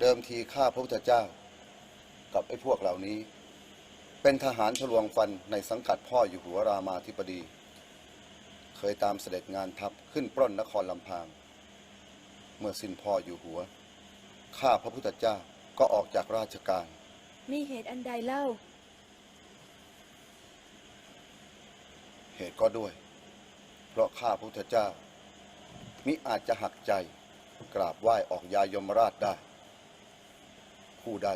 เดิมทีข้าพระพุทธเจ้า กับไอ้พวกเหล่านี้ เป็นทหารทะลวงฟันในสังกัดพ่ออยู่หัวรามาธิบดี เคยตามเสด็จงานทัพขึ้นปล้นนครลำพาง เมื่อสิ้นพ่ออยู่หัว ข้าพระพุทธเจ้าก็ออกจากราชการ มีเหตุอันใดเล่า เหตุก็ด้วย เพราะข้าพระพุทธเจ้ามิอาจจะหักใจกราบไหว้ออกยายมราชได้ ผู้ใด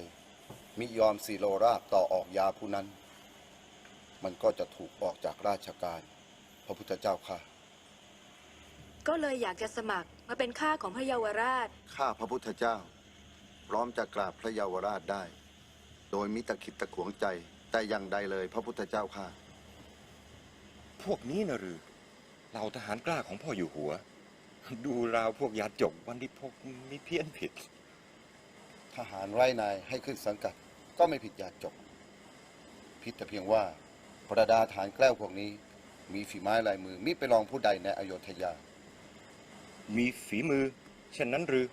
มิยอมสีโลราบต่อออกยาผู้นั้น มันก็จะถูกออกจากราชการ พระพุทธเจ้าค่ะ ก็เลยอยากจะสมัครมาเป็นข้าของพระเยาวราช ข้าพระพุทธเจ้า พร้อมจะกราบพระเยาวราชได้ โดยมิตะขิดตะขวงใจ แต่อย่างใดเลยพระพุทธเจ้าค่ะ พวกนี้นะหรือเหล่าทหารกล้าของพ่ออยู่หัว ดูราวพวกยาจกวันที่พกมีเพี้ยนผิด ทหารไร้นายให้ขึ้นสังกัด ก็ไม่ผิดยาจก ผิดแต่เพียงว่าประดาฐานแกล้วพวกนี้ มีฝีไม้ลายมือมิไปลองผู้ใดในอโยธยา มีฝีมือเช่นนั้นหรือ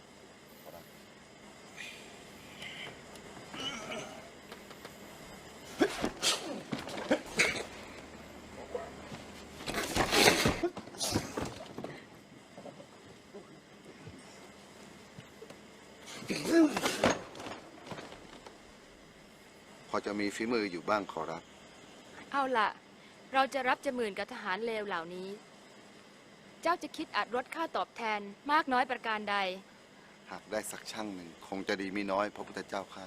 พอจะมีฝีมืออยู่บ้างขอรับ เอาล่ะเราจะรับจะหมื่นกับทหารเลวเหล่านี้ เจ้าจะคิดอัดลดค่าตอบแทนมากน้อยประการใด หากได้สักช่างหนึ่ง คงจะดีมีน้อยพระพุทธเจ้าค่ะ